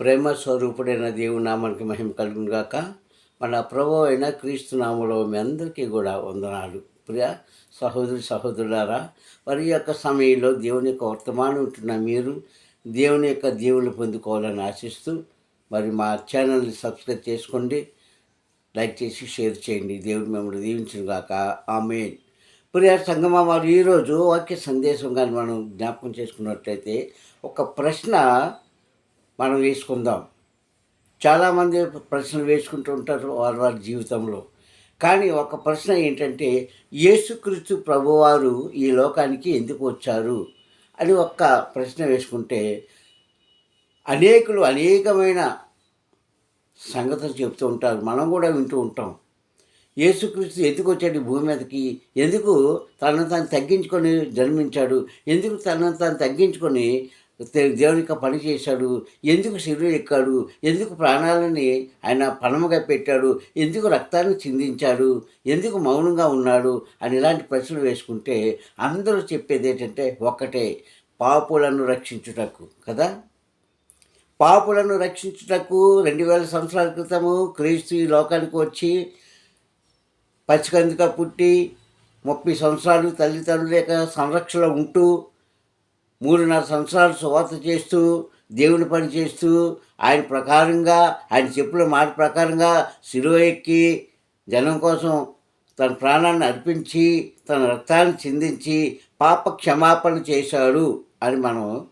ప్రేమ స్వరూపుడైన దేవుని నామానికి మహిమ కలుగును గాక. మన ప్రభు అయిన క్రీస్తు నామలో మీ అందరికీ కూడా వందనాలు. ప్రియ సహోదరి సహోదరులారా వారి యొక్క సమయంలో దేవుని యొక్క వర్తమానం ఉంటున్న మీరు దేవుని యొక్క దేవుని పొందుకోవాలని ఆశిస్తూ మరి మా ఛానల్ని సబ్స్క్రైబ్ చేసుకోండి లైక్ చేసి షేర్ చేయండి. దేవుడు మిమ్మల్ని దీవించును గాక. ఆమె ప్రియ సంగమ వారు ఈరోజు వాక్య సందేశం కానీ మనం జ్ఞాపకం చేసుకున్నట్లయితే ఒక ప్రశ్న మనం వేసుకుందాం. చాలామంది ప్రశ్నలు వేసుకుంటూ ఉంటారు వారి వారి జీవితంలో. కానీ ఒక ప్రశ్న ఏంటంటే యేసుక్రీస్తు ప్రభువారు ఈ లోకానికి ఎందుకు వచ్చారు? అని ఒక్క ప్రశ్న వేసుకుంటే అనేకులు అనేకమైన సంగతులు చెప్తూ ఉంటారు. మనం కూడా వింటూ ఉంటాం. యేసుక్రీస్తు ఎందుకు వచ్చాడు ఈ భూమి మీదకి? ఎందుకు తనను తాను తగ్గించుకొని జన్మించాడు? ఎందుకు తనను తాను తగ్గించుకొని దేవుని యొక్క పని చేశాడు. ఎందుకు శిలువ ఎక్కాడు? ఎందుకు ప్రాణాలని ఆయన పణముగా పెట్టాడు? ఎందుకు రక్తాన్ని చిందించాడు? ఎందుకు మౌనంగా ఉన్నాడు? అని ఇలాంటి ప్రశ్నలు వేసుకుంటే అందరూ చెప్పేది ఏంటంటే ఒక్కటే పాపులను రక్షించుటకు కదా? పాపులను రక్షించుటకు రెండు వేల సంవత్సరాల క్రితము క్రీస్తు ఈ లోకానికి వచ్చి పచ్చికందుగా పుట్టి ముప్పై సంవత్సరాలు తల్లిదండ్రుల యొక్క సంరక్షణ ఉంటూ మూడున్నర సంవత్సరాలు సువార్త చేస్తూ దేవుని పని చేస్తూ ఆయన ప్రకారంగా ఆయన చెప్పుల మాట ప్రకారంగా శిలువ ఎక్కి జనం కోసం తన ప్రాణాన్ని అర్పించి తన రక్తాన్ని చిందించి పాప క్షమాపణ చేశాడు అని మనం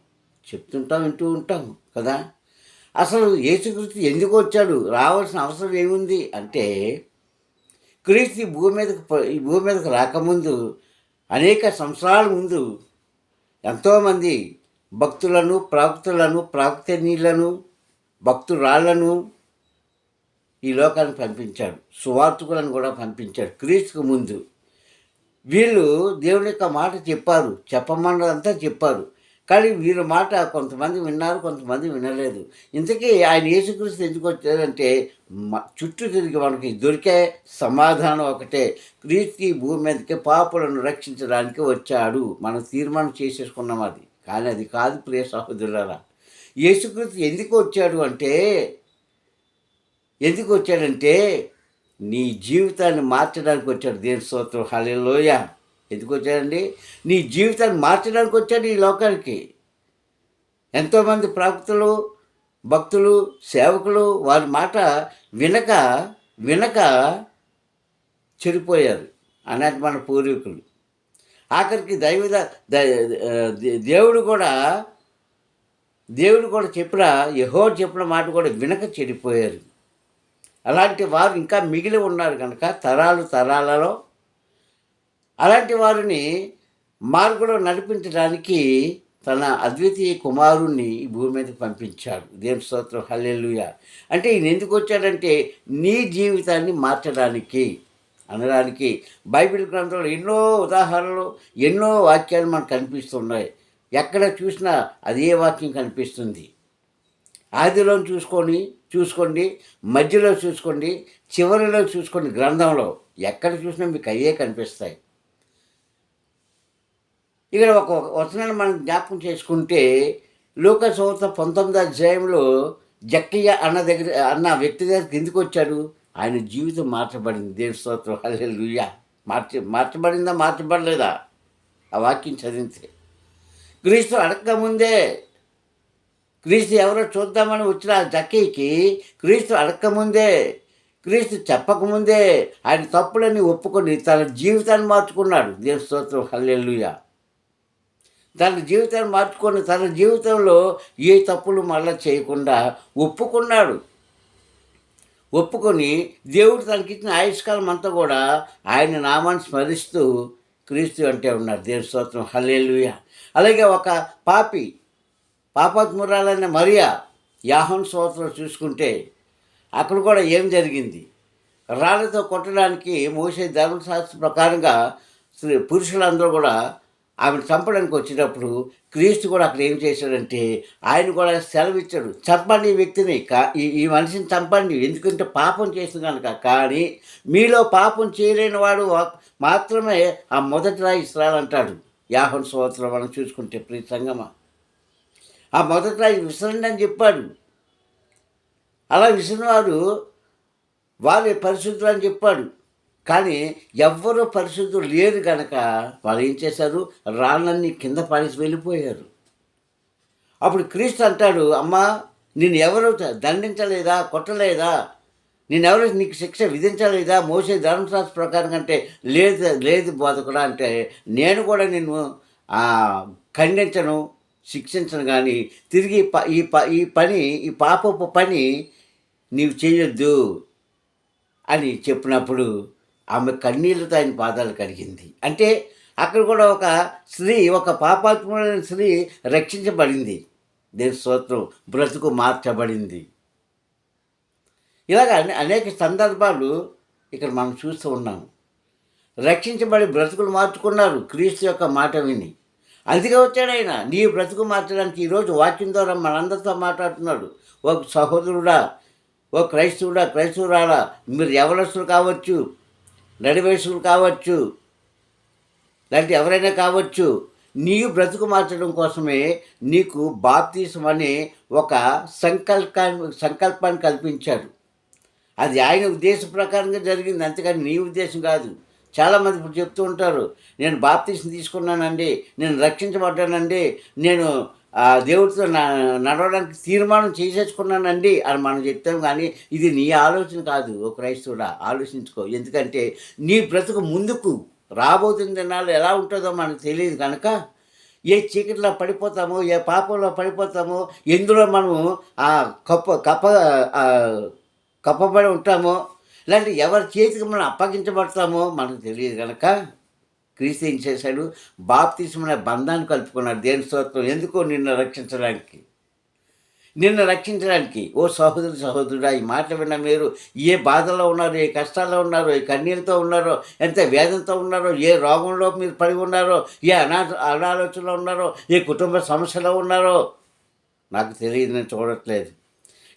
చెప్తుంటాం వింటూ ఉంటాం కదా? అసలు యేసుక్రీస్తు ఎందుకు వచ్చాడు? రావాల్సిన అవసరం ఏముంది? అంటే క్రీస్తు ఈ భూమి మీదకి ఈ భూమి మీదకి రాకముందు అనేక సంవత్సరాల ముందు ఎంతోమంది భక్తులను ప్రాక్తులను ప్రాక్తనీయులను భక్తురాళ్ళను ఈ లోకానికి పంపించాడు. సువార్తకులను కూడా పంపించాడు క్రీస్తుకు ముందు. వీళ్ళు దేవుని యొక్క మాట చెప్పారు. చెప్పమన్నదంతా చెప్పారు. కానీ వీరి మాట కొంతమంది విన్నారు కొంతమంది వినలేదు. ఇంతకీ ఆయన యేసుక్రీస్తు ఎందుకు వచ్చారంటే చుట్టూ తిరిగి మనకి దొరికే సమాధానం ఒకటే. క్రీస్తు భూమి మీదకి పాపులను రక్షించడానికి వచ్చాడు. మనం తీర్మానం చేసేసుకున్నాం అది. కానీ అది కాదు ప్రియ సహోదరులరా. యేసుక్రీస్తు ఎందుకు వచ్చాడు అంటే ఎందుకు వచ్చాడంటే నీ జీవితాన్ని మార్చడానికి వచ్చాడు. దేని స్తోత్రం. లోయ ఎందుకు వచ్చాడండి నీ జీవితాన్ని మార్చడానికి వచ్చాడు ఈ లోకానికి. ఎంతోమంది ప్రాప్తులు భక్తులు సేవకులు వారి మాట వినక వినక చెడిపోయారు అనేది మన పూర్వీకులు. ఆఖరికి దైవ దేవుడు కూడా దేవుడు కూడా చెప్పిన యహో చెప్పిన మాట కూడా వినక చెడిపోయారు. అలాంటి వారు ఇంకా మిగిలి ఉన్నారు కనుక తరాలు తరాలలో అలాంటి వారిని మార్గంలో నడిపించడానికి తన అద్వితీయ కుమారుణ్ణి ఈ భూమి మీదకి పంపించాడు. దేవుని స్తోత్రం? హల్లెలుయ. అంటే ఈయన ఎందుకు వచ్చాడంటే నీ జీవితాన్ని మార్చడానికి అనడానికి. బైబిల్ గ్రంథంలో ఎన్నో ఉదాహరణలు ఎన్నో వాక్యాలు మనకు కనిపిస్తున్నాయి. ఎక్కడ చూసినా అదే వాక్యం కనిపిస్తుంది. ఆదిలో చూసుకొని చూసుకోండి మధ్యలో చూసుకోండి చివరిలో చూసుకోండి గ్రంథంలో. ఎక్కడ చూసినా మీకు అయ్యే కనిపిస్తాయి. ఇక్కడ ఒక వచనాన్ని మనం జ్ఞాపకం చేసుకుంటే లోక సంవత్సరం పంతొమ్మిది అధ్యాయంలో జక్కయ్య అన్న దగ్గర అన్న వ్యక్తి దగ్గరికి ఎందుకు వచ్చాడు? ఆయన జీవితం మార్చబడింది. దేవి స్తోత్రం. హల్లెలూయా. మార్చి మార్చబడిందా మార్చబడలేదా? ఆ వాక్యం చదివితే. క్రీస్తు అడగకముందే క్రీస్తు ఎవరో చూద్దామని వచ్చిన ఆ జక్కీకి క్రీస్తు అడక్కముందే క్రీస్తు చెప్పకముందే ఆయన తప్పులని ఒప్పుకొని తన జీవితాన్ని మార్చుకున్నాడు. దేవ స్తోత్రం. తన జీవితాన్ని మార్చుకొని తన జీవితంలో ఏ తప్పులు మళ్ళా చేయకుండా ఒప్పుకున్నాడు. ఒప్పుకొని దేవుడు తనకిచ్చిన ఆయుష్కాలం అంతా కూడా ఆయన నామాన్ని స్మరిస్తూ క్రీస్తు అంటే ఉన్నారు. దేవుని స్తోత్రం. హల్లేలుయ. అలాగే ఒక పాపి పాపాత్మురాలైన మరియా యాహన్ స్తోత్రం చూసుకుంటే అక్కడ కూడా ఏం జరిగింది? రాళ్ళతో కొట్టడానికి మోసే ధర్మశాస్త్ర ప్రకారంగా స్త్రీ పురుషులందరూ కూడా ఆమెను చంపడానికి వచ్చినప్పుడు క్రీస్తు కూడా అక్కడ ఏం చేశాడంటే ఆయన కూడా సెలవిచ్చాడు చంపండి ఈ వ్యక్తిని కా ఈ ఈ మనిషిని చంపండి ఎందుకంటే పాపం చేసింది కనుక కానీ మీలో పాపం చేయలేని వాడు మాత్రమే ఆ మొదటి రాయి ఇస్రాలంటాడు యాహన్ సంవత్సరం మనం చూసుకుంటే ప్రీతి సంగమ ఆ మొదటి రాయి విసరండి అని చెప్పాడు. అలా విసిరినవాడు వారే పరిశుద్ధులు అని చెప్పాడు. కానీ ఎవ్వరూ పరిశుద్ధులు లేరు కనుక వాళ్ళు ఏం చేశారు? రాళ్ళన్నీ కింద పడేసి వెళ్ళిపోయారు. అప్పుడు క్రీస్తు అంటాడు అమ్మా నేను ఎవరు దండించలేదా? కొట్టలేదా? ఎవరు నీకు శిక్ష విధించలేదా? మోసే ధర్మశాస్త్ర ప్రకారం కంటే లేదు లేదు బోధకుడా అంటే నేను కూడా నిన్ను ఖండించను శిక్షించను కానీ తిరిగి ప- ఈ ప ఈ పని ఈ పాపపు పని నీవు చేయొద్దు అని చెప్పినప్పుడు ఆమె కన్నీళ్ళతో ఆయన పాదాలు కడిగింది. అంటే అక్కడ కూడా ఒక స్త్రీ ఒక పాపాత్ములైన స్త్రీ రక్షించబడింది. దేని స్తోత్రం బ్రతుకు మార్చబడింది. ఇలాగ అనేక సందర్భాలు ఇక్కడ మనం చూస్తూ ఉన్నాము రక్షించబడి బ్రతుకులు మార్చుకున్నారు క్రీస్తు యొక్క మాట విని. అందుకే వచ్చాడు ఆయన నీ బ్రతుకు మార్చడానికి ఈరోజు వాక్యం ద్వారా మనందరితో మాట్లాడుతున్నాడు. ఒక సహోదరుడా ఓ క్రైస్తవుడా క్రైస్తవురాలా మీరు ఎవరస్తులు కావచ్చు నడివయసులు కావచ్చు. లేదంటే ఎవరైనా కావచ్చు. నీ బ్రతుకు మార్చడం కోసమే నీకు బాప్తీసం అనే ఒక సంకల్పాన్ని సంకల్పాన్ని కల్పించాడు. అది ఆయన ఉద్దేశ ప్రకారంగా జరిగింది. అంతేకాని నీ ఉద్దేశం కాదు. చాలామంది ఇప్పుడు చెప్తూ ఉంటారు నేను బాప్తీసం తీసుకున్నానండి నేను రక్షించబడ్డానండి నేను దేవుడితో నడవడానికి తీర్మానం చేసేసుకున్నానండి అని మనం చెప్తాం. కానీ ఇది నీ ఆలోచన కాదు. ఓ క్రైస్తవుడా ఆలోచించుకో. ఎందుకంటే నీ బ్రతుకు ముందుకు రాబోతున్న దినాలు ఎలా ఉంటుందో మనకు తెలియదు కనుక ఏ చీకటిలో పడిపోతామో ఏ పాపంలో పడిపోతామో ఎందులో మనము ఆ కప్ప కప్ప కప్పబడి ఉంటామో లేదంటే ఎవరి చేతికి మనం అప్పగించబడతామో మనకు తెలియదు కనుక క్రీస్తు ఏం చేశాడు బాప్తిసమైన బంధాన్ని కలుపుకున్నాడు. దేని స్తోత్రం. ఎందుకో నిన్ను రక్షించడానికి? నిన్ను రక్షించడానికి. ఓ సహోదరు సహోదరుడా ఈ మాట విన్న మీరు ఏ బాధలో ఉన్నారో ఏ కష్టాల్లో ఉన్నారో ఏ కన్నీళ్ళతో ఉన్నారో ఎంత వేదంతో ఉన్నారో ఏ రోగంలో మీరు పడి ఉన్నారో ఏ అనా అనాలోచనలో ఉన్నారో ఏ కుటుంబ సమస్యలో ఉన్నారో నాకు తెలియదు నేను చూడట్లేదు.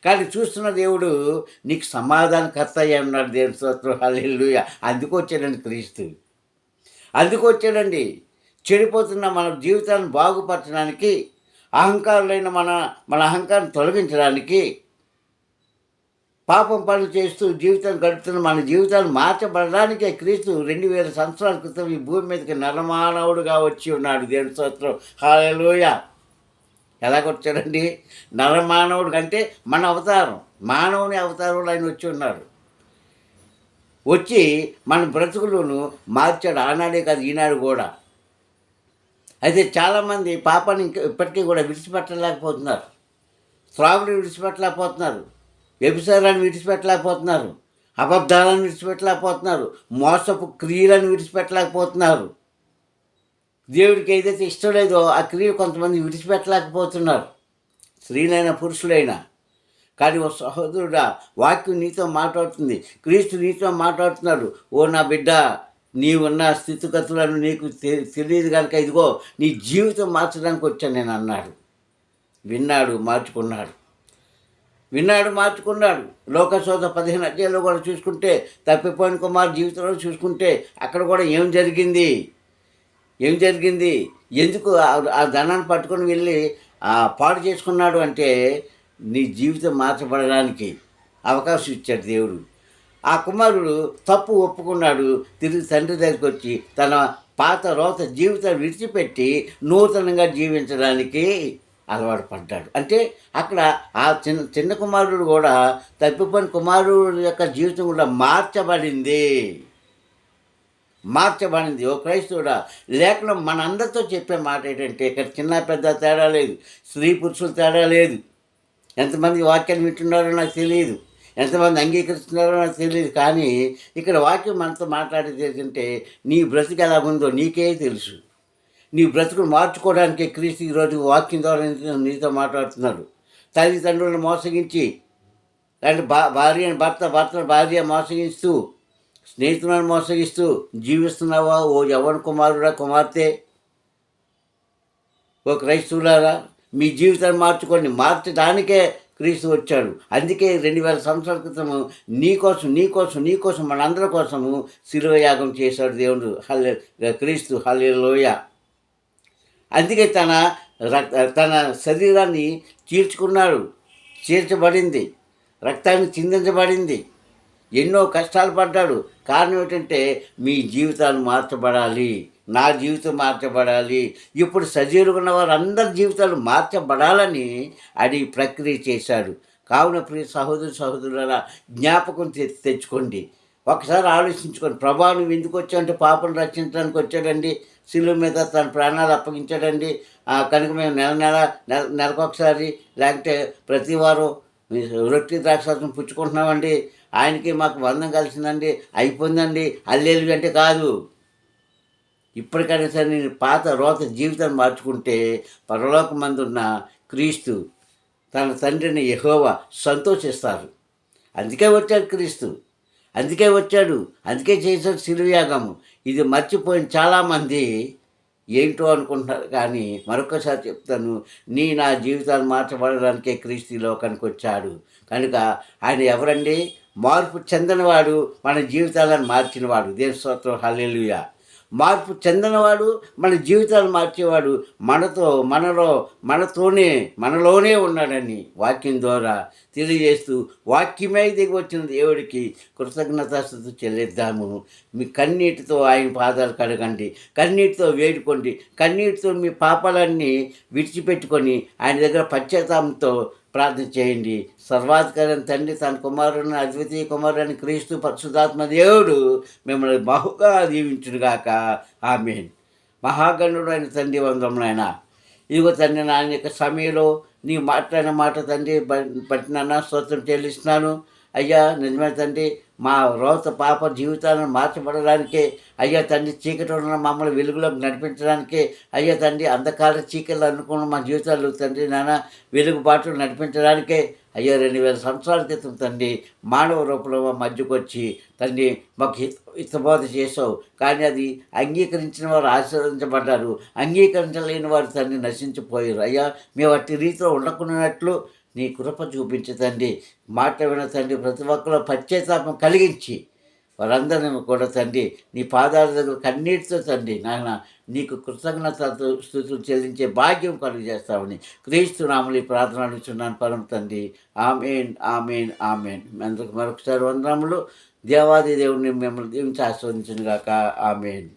కానీ చూస్తున్న దేవుడు నీకు సమాధానకర్త అయ్యా ఉన్నాడు దేవుని స్తోత్రం. హల్లెలూయా. అందుకు వచ్చాడని క్రీస్తు అందుకు వచ్చాడండి చెడిపోతున్న మన జీవితాన్ని బాగుపరచడానికి అహంకారులైన మన మన అహంకారం తొలగించడానికి పాపం పనులు చేస్తూ జీవితం గడుపుతున్న మన జీవితాలు మార్చబడడానికే క్రీస్తు రెండు వేల సంవత్సరాల క్రితం ఈ భూమి మీదకి నరమానవుడుగా వచ్చి ఉన్నాడు. దేవుని స్తోత్రం. హాలలోయ ఎలాగొచ్చాడండి? నరమానవుడు అంటే మన అవతారం మానవుని అవతారంలో ఆయన వచ్చి ఉన్నాడు వచ్చి మన బ్రతుకులను మార్చాడు. ఆనాడే కాదు ఈనాడు కూడా. అయితే చాలామంది పాపాన్ని ఇంకా ఇప్పటికీ కూడా విడిచిపెట్టలేకపోతున్నారు. త్రాగుడు విడిచిపెట్టలేకపోతున్నారు. వ్యభిచారాన్ని విడిచిపెట్టలేకపోతున్నారు. అబద్ధాలను విడిచిపెట్టలేకపోతున్నారు. మోసపు క్రియలను విడిచిపెట్టలేకపోతున్నారు. దేవుడికి ఏదైతే ఇష్టం లేదో ఆ క్రియ కొంతమంది విడిచిపెట్టలేకపోతున్నారు. స్త్రీలైనా పురుషులైనా. కానీ ఓ సహోదరుడా వాక్యం నీతో మాట్లాడుతుంది. క్రీస్తు నీతో మాట్లాడుతున్నాడు. ఓ నా బిడ్డ నీవున్న స్థితిగతులను నీకు తె- తెలియదు కనుక ఇదిగో నీ జీవితం మార్చడానికి వచ్చాను నేను అన్నాడు. విన్నాడు మార్చుకున్నాడు. విన్నాడు మార్చుకున్నాడు. లోకశోధ పదిహేను అధ్యాయంలో కూడా చూసుకుంటే తప్పిపోయిన కుమార్ జీవితంలో చూసుకుంటే అక్కడ కూడా ఏం జరిగింది? ఏం జరిగింది? ఎందుకు ఆ- ధనాన్ని పట్టుకొని వెళ్ళి ఆ పాడు చేసుకున్నాడు అంటే నీ జీవితం మార్చబడడానికి అవకాశం ఇచ్చాడు దేవుడు. ఆ కుమారుడు తప్పు ఒప్పుకున్నాడు. తిరిగి తండ్రి దగ్గరికి వచ్చి తన పాత రోత జీవితాన్ని విడిచిపెట్టి నూతనంగా జీవించడానికి అలవాటు పడ్డాడు. అంటే అక్కడ ఆ చిన్న చిన్న కుమారుడు కూడా తప్పిపోయిన కుమారుడు యొక్క జీవితం కూడా మార్చబడింది. మార్చబడింది. ఓ క్రైస్తవుడా లేఖనం మనందరితో చెప్పే మాట ఏంటంటే ఇక్కడ చిన్న పెద్ద తేడా లేదు స్త్రీ పురుషులు తేడా లేదు. ఎంతమంది వాక్యాన్ని వింటున్నారో నాకు తెలియదు ఎంతమంది అంగీకరిస్తున్నారో నాకు తెలియదు కానీ ఇక్కడ వాక్యం మనతో మాట్లాడేది ఏంటంటే నీ బ్రతుకు ఎలా ఉందో నీకే తెలుసు. నీ బ్రతుకును మార్చుకోవడానికి క్రీస్తు ఈరోజు వాక్యం ద్వారా నీతో- మాట్లాడుతున్నాడు. తల్లిదండ్రులను మోసగించి అంటే భా భార్య భర్త భర్త భార్య మోసగిస్తూ స్నేహితులను మోసగిస్తూ జీవిస్తున్నావా? ఓ యవన కుమారుడా కుమార్తె? ఓ క్రైస్తవులారా? మీ జీవితాన్ని మార్చుకొని మార్చడానికే క్రీస్తు వచ్చాడు. అందుకే రెండు వేల సంవత్సరాల క్రితము నీకోసం నీకోసం నీకోసం మనందరి కోసము శిలువయాగం చేశాడు దేవుడు. హల్లే క్రీస్తు. హల్లెలూయా. అందుకే తన రక్- తన శరీరాన్ని చీల్చుకున్నాడు. చీల్చబడింది. రక్తాన్ని చిందించబడింది. ఎన్నో కష్టాలు పడ్డాడు. కారణం ఏంటంటే మీ జీవితాలు మార్చబడాలి. నా జీవితం మార్చబడాలి. ఇప్పుడు సజీవులుగా ఉన్న వారందరి జీవితాలు మార్చబడాలని అడిగి ప్రక్రియ చేశాడు. కావున ప్రియ సహోదరు సహోదరుల జ్ఞాపకం తె- తెచ్చుకోండి. ఒకసారి ఆలోచించుకోండి. ప్రభా నువ్వు ఎందుకు వచ్చావంటే పాపను రక్షించడానికి వచ్చాడండి. శిలువ మీద తన ప్రాణాలు అప్పగించాడండి. కనుక మేము నెల నెల నెల నెలకొకసారి లేకపోతే ప్రతి వారం రొట్టి ద్రాక్షాసం పుచ్చుకుంటున్నామండి. ఆయనకి మాకు బంధం కలిసిందండి. అయిపోయిందండి. అల్లేలు అంటే కాదు. ఇప్పటికైనా సరే నేను పాత రోత జీవితాన్ని మార్చుకుంటే పరలోకమందున్న క్రీస్తు తన తండ్రిని యెహోవా సంతోషిస్తారు. అందుకే వచ్చాడు క్రీస్తు. అందుకే వచ్చాడు. అందుకే చేశాడు శిలువయాగము ఇది మర్చిపోయిన చాలామంది ఏంటో అనుకుంటున్నారు. కానీ మరొకసారి చెప్తాను. నీ నా జీవితాన్ని మార్చబడడానికే క్రీస్తు ఈ లోకానికి వచ్చాడు. కనుక ఆయన ఎవరండి? మార్పు చెందనివాడు. మన జీవితాలను మార్చినవాడు. దేని హల్లెలుయా. మార్పు చెందినవాడు మన జీవితాలు మార్చేవాడు మనతో మనలో మనతోనే మనలోనే ఉన్నాడని వాక్యం ద్వారా తెలియజేస్తూ వాక్యమే దిగి వచ్చిన దేవుడికి కృతజ్ఞతాస్థుతి చెల్లిద్దాము. మీ కన్నీటితో ఆయన పాదాలు కడగండి కన్నీటితో వేడుకోండి కన్నీటితో మీ పాపాలన్నీ విడిచిపెట్టుకొని ఆయన దగ్గర పశ్చాత్తాపంతో ప్రార్థన చేయండి. సర్వాధికారం తండ్రి తన కుమారుని అద్వితీయ కుమారుని క్రీస్తు పరిశుధాత్మ దేవుడు మిమ్మల్ని బహుగా దీవించుడుగాక ఆమెన్. మహాగణుడు అయిన తండ్రి వందమునైనా ఇదిగో తండ్రి నా యొక్క సమయంలో నీ మాట్లాడిన మాట తండ్రి పట్టిన స్తోత్రం చెల్లిస్తున్నాను. అయ్యా నిజమే తండ్రి మా రోత పాప జీవితాలను మార్చబడడానికే అయ్యా తండ్రి చీకటి ఉన్న మమ్మల్ని వెలుగులోకి నడిపించడానికే అయ్యా తండ్రి అంధకార చీకలు అనుకున్న మా జీవితాలు తండ్రి నాన్న వెలుగుబాటు నడిపించడానికే అయ్యా రెండు వేల సంవత్సరాల క్రితం తండ్రి మానవ రూపంలో మా మధ్యకు వచ్చి తండ్రి మాకు హితబోధ చేసావు కానీ అది అంగీకరించిన వారు ఆశీర్వదించబడ్డారు. అంగీకరించలేని వారు తండ్రి నశించిపోయారు. అయ్యా మేము అట్టి రీతిలో ఉండకున్నట్లు నీ కృప చూపించి తండ్రి. మాట విన తండ్రి. ప్రతి ఒక్కరు పశ్చాత్తాపం కలిగించి వారందరిని కూడా తండ్రి నీ పాదాల దగ్గర కన్నీటితో తండ్రి నాయన నీకు కృతజ్ఞత స్థుతులు చెల్లించే భాగ్యం కలుగు చేస్తామని క్రీస్తు నామలి ప్రార్థన అడుగుతున్నాను పరమ తండ్రి. Amen amen amen. అందరికి మరొకసారి వందనములు. దేవాది దేవుడిని మిమ్మల్ని దీవించి ఆస్వాదించిన గాక ఆమెన్.